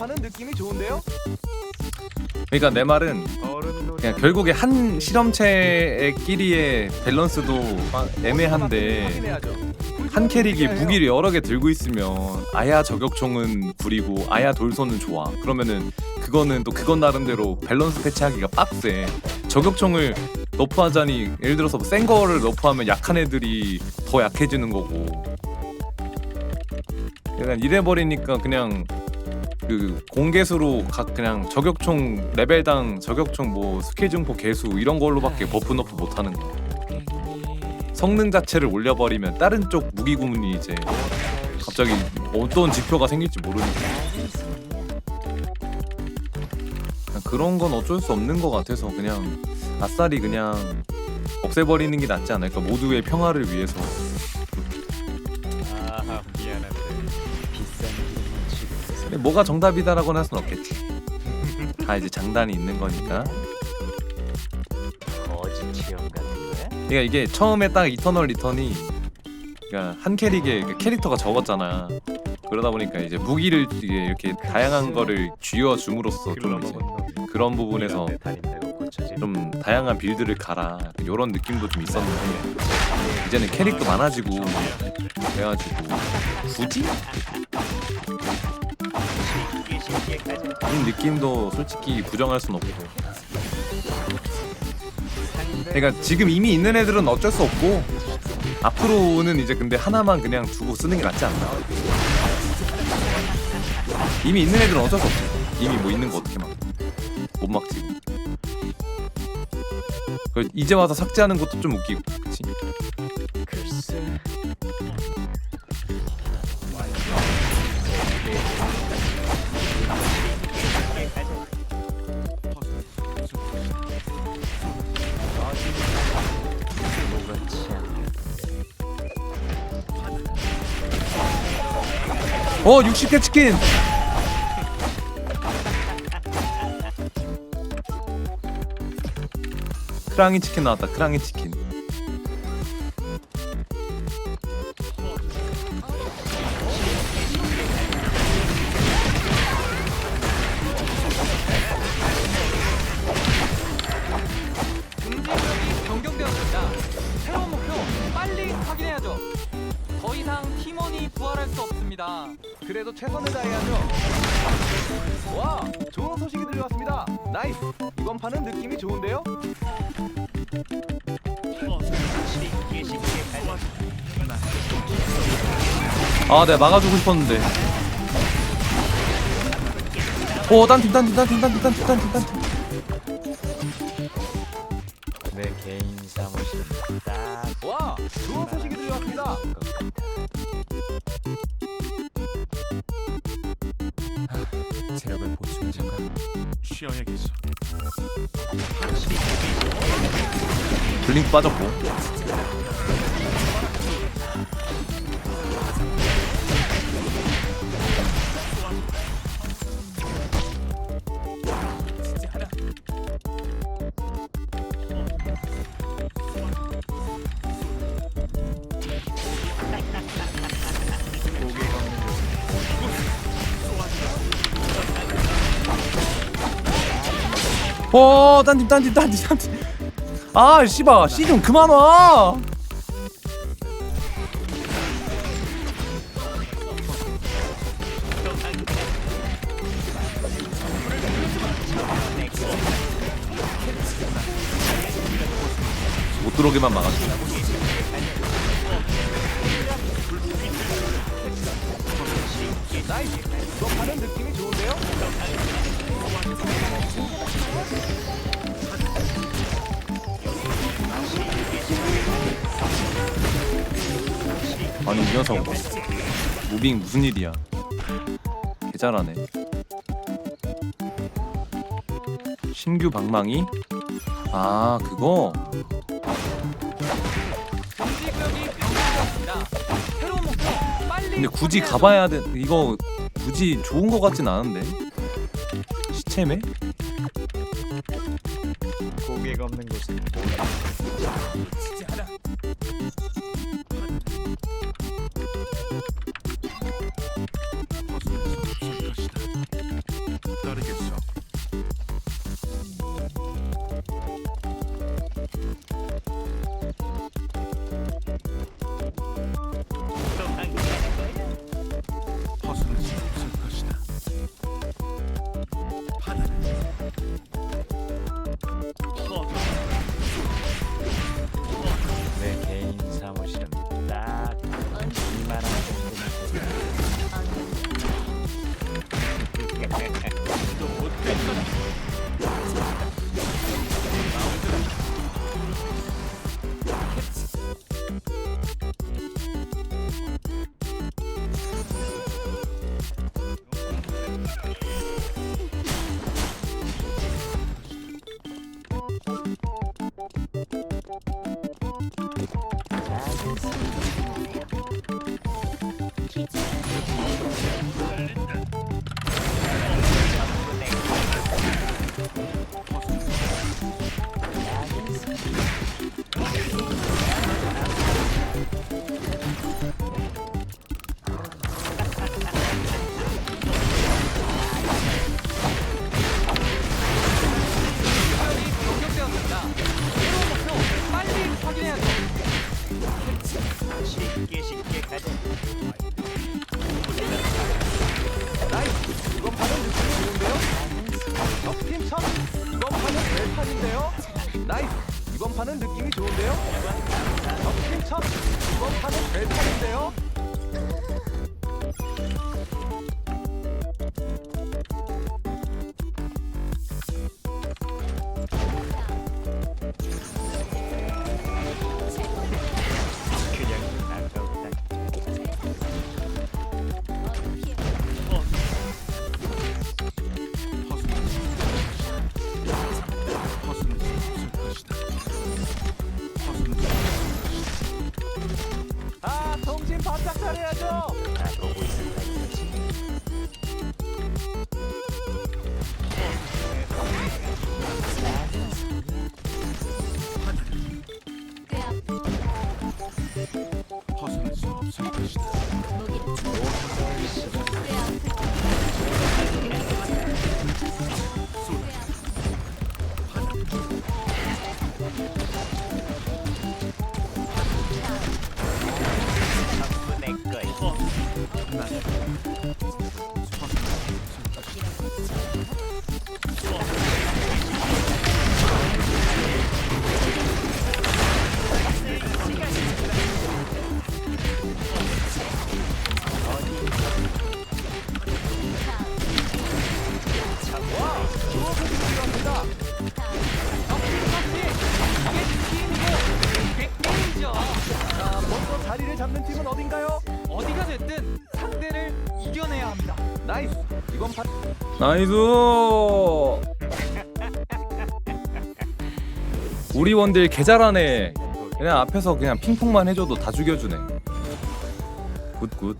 판은 느낌이 좋은데요? 그러니까 내 말은 그냥 결국에 한 실험체끼리의 밸런스도 막 애매한데. 한 캐릭이 무기를 여러 개 들고 있으면 아야 저격총은 구리고 아야 돌손은 좋아 그러면은 그거는 또 그건 나름대로 밸런스 패치하기가 빡세 저격총을 너프하자니 예를 들어서 뭐센 거를 너프하면 약한 애들이 더 약해지는 거고 약간 이래 버리니까 그냥 그 공개수로 각 그냥 저격총 레벨당 저격총 뭐 스킬 증폭 개수 이런 걸로밖에 버프 너프 못하는 거. 성능 자체를 올려버리면 다른 쪽 무기 구문이 이제 갑자기 어떤 지표가 생길지 모르니까. 그냥 그런 건 어쩔 수 없는 것 같아서 그냥 아싸리 그냥 없애버리는 게 낫지 않을까. 모두의 평화를 위해서 근데 뭐가 정답이다라고는 할 수는 없겠지. 다 이제 장단이 있는 거니까. 거짓 체험 같은 거야? 그러니까 이게 처음에 딱 이터널 리턴이 그러니까 한 캐릭에 그 캐릭터가 적었잖아. 그러다 보니까 이제 무기를 이게 이렇게 다양한 거를 쥐어 줌으로써 좀 이제 그런 부분에서 다닌다고 고쳐지. 좀 다양한 빌드를 가라. 이런 느낌도 좀 있었는데 이제는 캐릭터 많아지고 그래가지고. 굳이 이 느낌도 솔직히 부정할 순 없고. 그러니까 지금 이미 있는 애들은 어쩔 수 없고 앞으로는 이제 근데 하나만 그냥 두고 쓰는 게 낫지 않나. 이미 있는 애들은 어쩔 수 없어 이미 뭐 있는 거 어떻게 막못 막지. 그 이제 와서 삭제하는 것도 좀 웃기고 어 60개 치킨. 크랑이 치킨 나왔다 크랑이 치킨 이상 팀원이 부활할 수 없습니다. 그래도 최선을 다해야죠. 와, 좋은 소식이 들려왔습니다. 나이스. 이번 판은 느낌이 좋은데요? 아 내가 막아주고 싶었는데 오 딴팀 딴팀 딴팀 딴팀 딴팀 딴팀 딴팀 내 개인 사무실 딱 와, 좋은 소식이 들려왔습니다. 블링크 빠졌고 어 딴팀 딴 팀 딴 팀 딴 팀 아 씨발 씨좀 그만 와 못 들어오게만 막아줘 판은 느낌이 좋은데요? 아니 이 녀석 무빙 무슨 일이야? 개 잘하네. 신규 방망이? 아 그거? 근데 굳이. 가봐야 돼. 이거 굳이 좋은 거 같진 않은데. 시 체매 고개가 없는 곳은 판은 벨판인데요? 나이스. 이번 판은 느낌이 좋은데요? 적팀 참. 이번 판은 벨판인데요? 바짝 차려야죠. 다 보고 있었다 이거지. 전부 이겨내야 합니다. 나이스. 이번 판 나이스. 우리 원딜 개 잘하네. 그냥 앞에서 그냥 핑퐁만 해줘도 다 죽여주네. 굿굿.